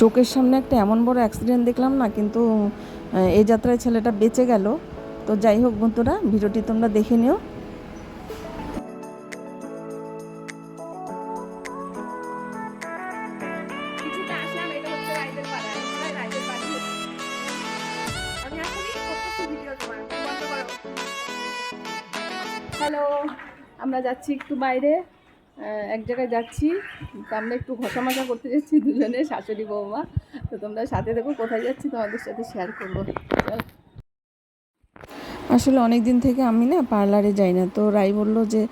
চোখের সামনে একটা এমন বড় অ্যাক্সিডেন্ট দেখলাম না, কিন্তু এই যাত্রায় ছেলেটা বেঁচে গেল। তো যাই হোক বন্ধুরা, ভিডিওটি তোমরা দেখে নিও। হ্যালো আমরা যাচ্ছি একটু বাইরে। এক জায়গায় যাচ্ছি আমরা একটু ঘষা মাজা করতে যাচ্ছি দুজনে, শাশুড়ি, বৌমা। তো তোমরা সাথে দেখো কোথায় যাচ্ছি, তোমাদের সাথে শেয়ার করব। আসলে অনেক দিন থেকে আমি না পার্লারে যাই না। তো রাই বলল যে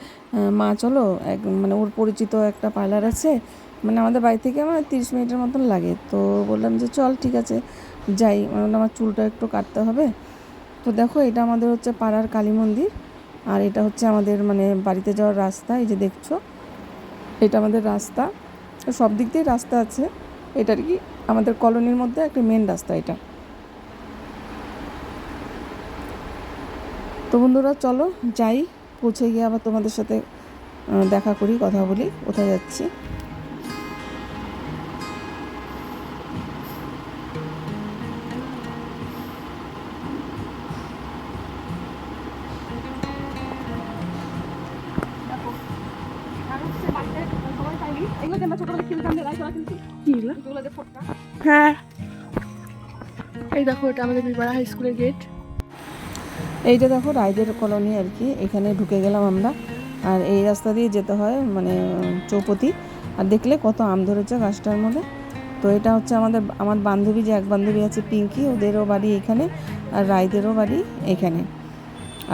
মা চলো, এক মানে ওর পরিচিত একটা পার্লার আছে। মানে আমাদের বাড়ি থেকে আমার তিরিশ মিনিটের মতন লাগে। তো বললাম যে, চল, ঠিক আছে, যাই। মানে আমার চুলটা একটু কাটতে হবে। তো দেখো, এটা আমাদের হচ্ছে পাড়ার কালী মন্দির। আর এটা হচ্ছে আমাদের মানে বাড়িতে যাওয়ার রাস্তা, এই যে দেখছ। এটা আমাদের রাস্তা। সব দিক দিয়ে রাস্তা আছে। এটা আর কি আমাদের কলোনির মধ্যে একটা মেন রাস্তা এটা। তো বন্ধুরা, চলো যাই। পৌঁছে গিয়ে আবার তোমাদের সাথে দেখা করি, কথা বলি। কোথায় যাচ্ছি? আমরা খেলতাম যে কিন্তু কিগুলো হ্যাঁ। এই দেখো এটা আমাদের বিপাড়া হাই স্কুলের গেট এইটা দেখো রায়দের কলোনি আর কি এখানে ঢুকে গেলাম আমরা। আর এই রাস্তা দিয়ে যেতে হয় মানে চৌপতি। আর দেখলে কত আম ধরেছে গাছটার মধ্যে। তো এটা হচ্ছে আমাদের আমার বান্ধবী যে এক বান্ধবী আছে পিঙ্কি ওদেরও বাড়ি এখানে আর রায়দেরও বাড়ি এখানে।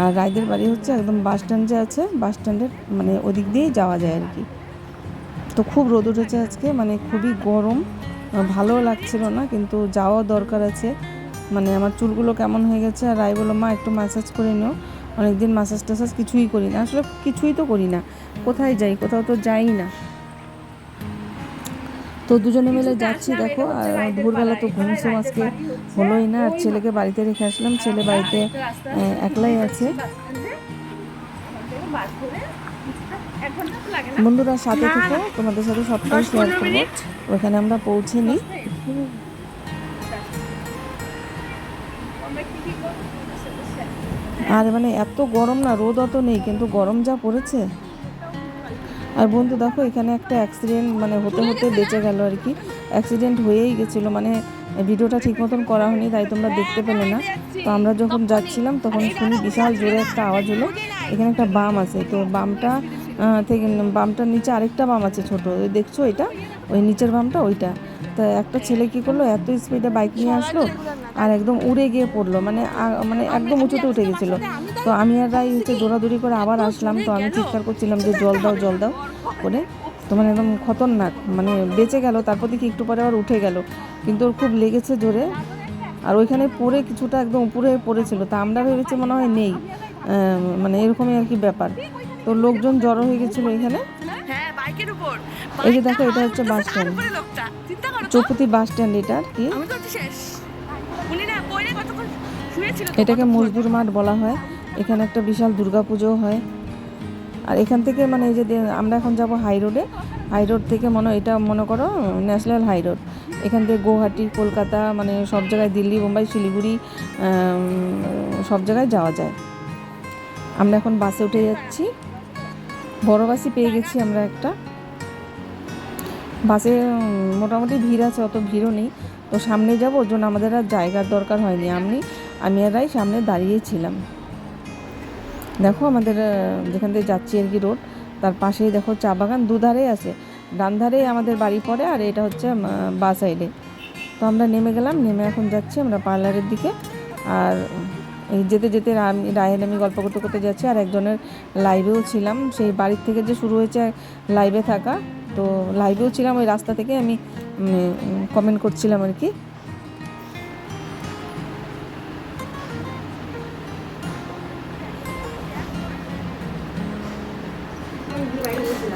আর রায়দের বাড়ি হচ্ছে একদম বাস স্ট্যান্ড যে আছে বাস স্ট্যান্ডের মানে ওদিক দিয়েই যাওয়া যায় আর কি। তো খুব রোদ উঠেছে আজকে মানে খুবই গরম ভালো লাগছিল না কিন্তু যাওয়া দরকার আছে। মানে আমার চুলগুলো কেমন হয়ে গেছে আর রায় বলল মা একটু ম্যাসাজ করে নিও। অনেকদিন ম্যাসাজ ট্যাসাজ কিছুই করি না। আসলে কিছুই তো করি না। কোথায় যাই কোথাও তো যাই না। তো দুজনে মিলে যাচ্ছি দেখো আর ভোরবেলা তো ঘুম আজকে হলোই না আর ছেলেকে বাড়িতে রেখে আসলাম। ছেলে বাড়িতে একলাই আছে। বন্ধুরা সাথে থেকে তোমাদের সাথে সবটাই শেয়ার করব। ওখানে আমরা পৌঁছে নিই আর মানে এত গরম না রোদ অত নেই কিন্তু গরম যা পড়েছে। আর বন্ধু দেখো এখানে একটা অ্যাক্সিডেন্ট মানে হতে হতে বেঁচে গেল আর কি। অ্যাক্সিডেন্ট হয়েই গেছিল মানে ভিডিওটা ঠিক মতন করা হয়নি, তাই তোমরা দেখতে পেলে না। তো আমরা যখন যাচ্ছিলাম, তখন শুনি বিশাল জোরে একটা আওয়াজ হলো। এখানে একটা বাম আছে, তো বামটা থেকে বামটার নিচে আরেকটা বাম আছে ছোট। দেখছ এটা? ওই নিচের বামটা ওইটা। তা একটা ছেলে কি করল, এত স্পিডে বাইক নিয়ে আসলো আর একদম উড়ে গিয়ে পড়ল মানে মানে একদম উঁচুতে উঠে গেছিল। তো আমি আর রাই হচ্ছে দৌড়াদৌড়ি করে আবার আসলাম। তো আমি চিৎকার করছিলাম যে জল দাও জল দাও করে। তো মানে একদম খতরনাক। মানে বেঁচে গেল তারপর দেখি একটু পরে আবার উঠে গেল। কিন্তু ওর খুব লেগেছে জোরে। আর ওইখানে পড়ে কিছুটা একদম উপরে পড়েছিল। তা আমরা ভেবেছি মনে হয় নেই। মানে এরকমই আর কি ব্যাপার। তো লোকজন জড়ো হয়ে গেছিল এখানে। হ্যাঁ এই যে দেখো এটা হচ্ছে বাস স্ট্যান্ড। চৌপতি বাস স্ট্যান্ড এটা আর কি। এটাকে মজদুর মাঠ বলা হয়। এখানে একটা বিশাল দুর্গাপুজো হয়। আর এখান থেকে মানে এই যে আমরা এখন যাব হাই রোডে হাই রোড থেকে মনে এটা মনে করো ন্যাশনাল হাই রোড এখান থেকে গুয়াহাটি, কলকাতা মানে সব জায়গায় দিল্লি, মুম্বাই, শিলিগুড়ি সব জায়গায় যাওয়া যায়। আমরা এখন বাসে উঠে যাচ্ছি। বড় বাসই পেয়ে গেছি আমরা একটা। বাসে মোটামুটি ভিড় আছে, অত ভিড়ও নেই। তো সামনে যাব, ওর জন্য আমাদের আর জায়গার দরকার হয়নি। আমি আমি আর সামনে দাঁড়িয়েছিলাম। দেখো আমাদের যেখান থেকে যাচ্ছি আর কি রোড তার পাশেই দেখো চা বাগান দুধারে আছে। ডান ধারে আমাদের বাড়ি পড়ে আর এটা হচ্ছে বা সাইডে তো আমরা নেমে গেলাম, নেমে এখন যাচ্ছি আমরা পার্লারের দিকে। আর এই যেতে যেতে আমি রাহেল আমি গল্প করতে করতে যাচ্ছি আর একজনের লাইভেও ছিলাম। সেই বাড়ির থেকে যে শুরু হয়েছে লাইভে থাকা, তো লাইভেও ছিলাম ওই রাস্তা থেকে আমি কমেন্ট করছিলাম আর কি।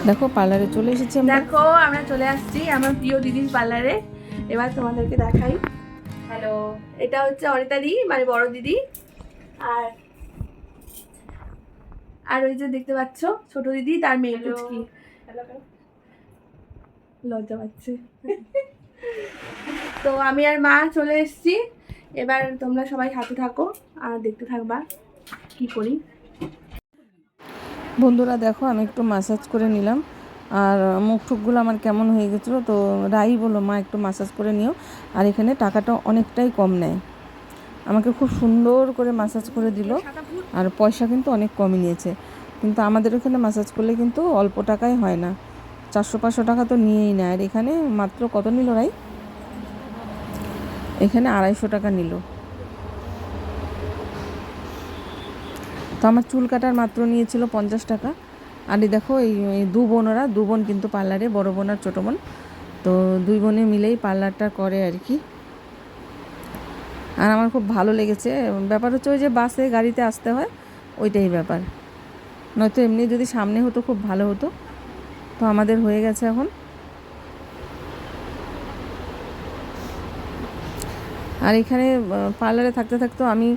দেখো পার্লারে চলে এসেছি আমরা। দেখো আমরা চলে আসছি আমার প্রিয় দিদির পার্লারে। এবার তোমাদেরকে দেখাই। হ্যালো এটা হচ্ছে অনিতা দি মানে বড় দিদি। আর আর ওই যে দেখতে পাচ্ছ ছোট দিদি তার মেয়ে কুচকি লজ্জা পাচ্ছে। তো আমি আর মা চলে এসেছি। এবার তোমরা সবাই হাতে থাকো আর দেখতে থাকবা কি করি। বন্ধুরা দেখো, আমি একটু মাসাজ করে নিলাম। আর মুখ টুকগুলো আমার কেমন হয়ে গেছিল, তো রাই বলো মা, একটু মাসাজ করে নিও। আর এখানে টাকাটা অনেকটাই কম নেয়। আমাকে খুব সুন্দর করে মাসাজ করে দিল। আর পয়সা কিন্তু অনেক কমই নিয়েছে। কিন্তু আমাদের এখানে মাসাজ করলে কিন্তু অল্প টাকায় হয় না। চারশো, পাঁচশো টাকা তো নিয়েই নেয়। আর এখানে মাত্র কত নিল রাই? এখানে আড়াইশো টাকা নিল। তো আমার চুল কাটার মাত্র নিয়েছিল পঞ্চাশ টাকা। আর দেখো, এই এই দু বোনরা দু বোন কিন্তু পার্লারে, বড় বোন আর ছোটো বোন। তো দুই বোনে মিলেই পার্লারটা করে আর কি। আর আমার খুব ভালো লেগেছে। ব্যাপার হচ্ছে ওই যে বাসে গাড়িতে আসতে হয়, ওইটাই ব্যাপার। নয়তো এমনি যদি সামনে হতো, খুব ভালো হতো। তো আমাদের হয়ে গেছে এখন। আর এখানে পার্লারে থাকতে থাকতে আমি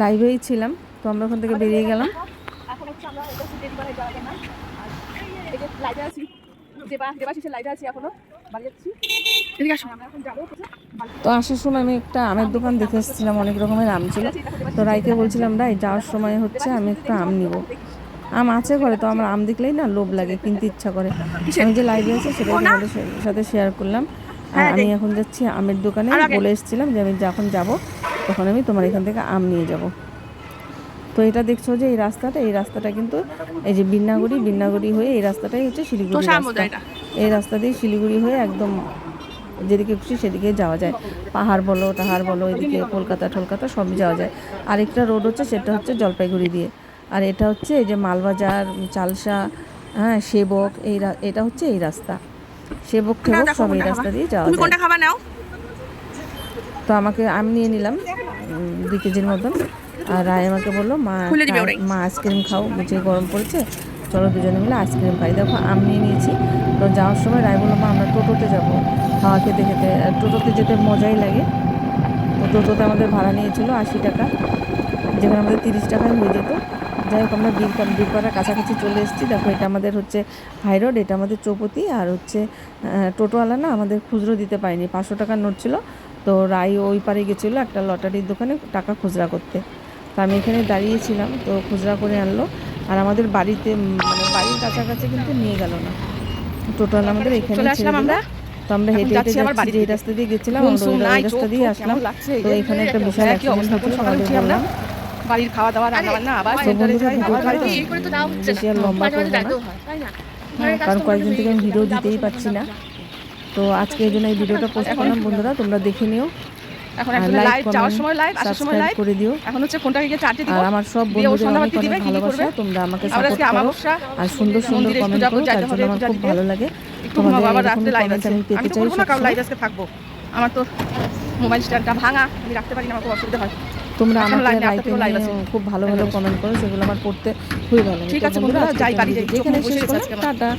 লাইভেই ছিলাম। তো আমরা ওখান থেকে বেরিয়ে গেলাম। এখন হচ্ছে আমরা না এই যে আছি তো আসার সময় আমি একটা আমের দোকান দেখে এসেছিলাম অনেক রকমের আম ছিল। তো রাইকে বলছিলাম রাই যাওয়ার সময় হচ্ছে আমি একটা আম নিব। আম আছে ঘরে তো আমার আম দেখলেই না লোভ লাগে কিনতে ইচ্ছা করে। আমি যে লাইভে আছে সেটা তোমাদের সাথে শেয়ার করলাম। আর আমি এখন যাচ্ছি আমের দোকানে বলে এসেছিলাম যে আমি যখন যাব তখন আমি তোমার এখান থেকে আম নিয়ে যাব। তো এটা দেখছ যে এই রাস্তাটা এই রাস্তাটা কিন্তু এই যে বিন্নাগুড়ি বিন্নাগুড়ি হয়ে এই রাস্তাটাই হচ্ছে শিলিগুড়ি রাস্তা। এই রাস্তা দিয়ে শিলিগুড়ি হয়ে একদম যেদিকে খুশি সেদিকে যাওয়া যায়। পাহাড় বলো টাহাড় বলো এদিকে কলকাতা টলকাতা সবই যাওয়া যায়। আরেকটা রোড হচ্ছে সেটা হচ্ছে জলপাইগুড়ি দিয়ে। আর এটা হচ্ছে এই যে মালবাজার চালসা হ্যাঁ সেবক এই এটা হচ্ছে এই রাস্তা। সেবক ঠেবক সব এই রাস্তা দিয়ে যাওয়া যায়। কোনটা খাবার নাও? তো আমাকে আমি নিয়ে নিলাম দুই কেজির মতন। আর রায় আমাকে বলল মা। মা আইসক্রিম খাও বুঝে গরম পড়েছে। চলো দুজনে মিলে আইসক্রিম খাই। দেখো আম নিয়ে নিয়েছি। তো যাওয়ার সময় রায় বলল মা আমরা টোটোতে যাব। হাওয়া খেতে খেতে টোটোতে যেতে মজাই লাগে। তো টোটোতে আমাদের ভাড়া নিয়েছিল আশি টাকা। যেখানে আমাদের তিরিশ টাকায় হয়ে যেত। যাই হোক আমরা বীর বীরপাড়ার কাছাকাছি চলে এসেছি। দেখো এটা আমাদের হচ্ছে হাই রোড এটা আমাদের চৌপতি আর হচ্ছে টোটোওয়ালা না আমাদের খুচরো দিতে পারেনি। পাঁচশো টাকার নোট ছিল। তো রায় ওই পারে গেছিল একটা লটারির দোকানে টাকা খুচরা করতে। তো আমি এখানে দাঁড়িয়েছিলাম তো খুচরা করে আনলো। আর আমাদের বাড়িতে মানে বাড়ির কাছাকাছি কিন্তু নিয়ে গেল না। টোটাল আমাদের এখানে আমরা। তো আমরা হেঁটে হেঁটে যাচ্ছি যে রাস্তা দিয়ে গেছিলাম আমরা ওই রাস্তা দিয়ে আসলাম। তো এখানে একটা বিশাল অ্যাক্সিডেন্ট সকালে বললাম বাড়ির খাওয়া দাওয়া রান্না বান্না আবার বেশি আর লম্বা করব না? কারণ কয়েকদিন থেকে আমি ভিডিও দিতেই পারছি না। তো আজকে এই জন্য এই ভিডিওটা পোস্ট করলাম বন্ধুরা তোমরা দেখে নিও। এখন লাইক লাইভ যাওয়ার সময় লাইভ আসার সময় লাইভ করে দিও। এখন হচ্ছে ফোনটাকে গিয়ে চার্জে দিব। আর আমার সব বন্ধুদের অনেক অনেক ভালোবাসা করবে? তোমরা আমাকে সাপোর্ট করো। আর সুন্দর সুন্দর কমেন্ট করো তার জন্য আমার খুব ভালো লাগে। তোমাদের লাইভ আছে। আমি না কারণ। লাইভ আজকে থাকব। আমার তো মোবাইল স্ট্যান্ডটা ভাঙা আমি রাখতে পারি না আমার খুব অসুবিধা হয়। তোমরা এখনও এতগুলো লাইভ। খুব ভালো ভালো কমেন্ট করো সেগুলো আমার পড়তে খুবই ভালো লাগে। ঠিক আছে বন্ধুরা যাই বাড়ি যাই, এখানে আমার। টাটা।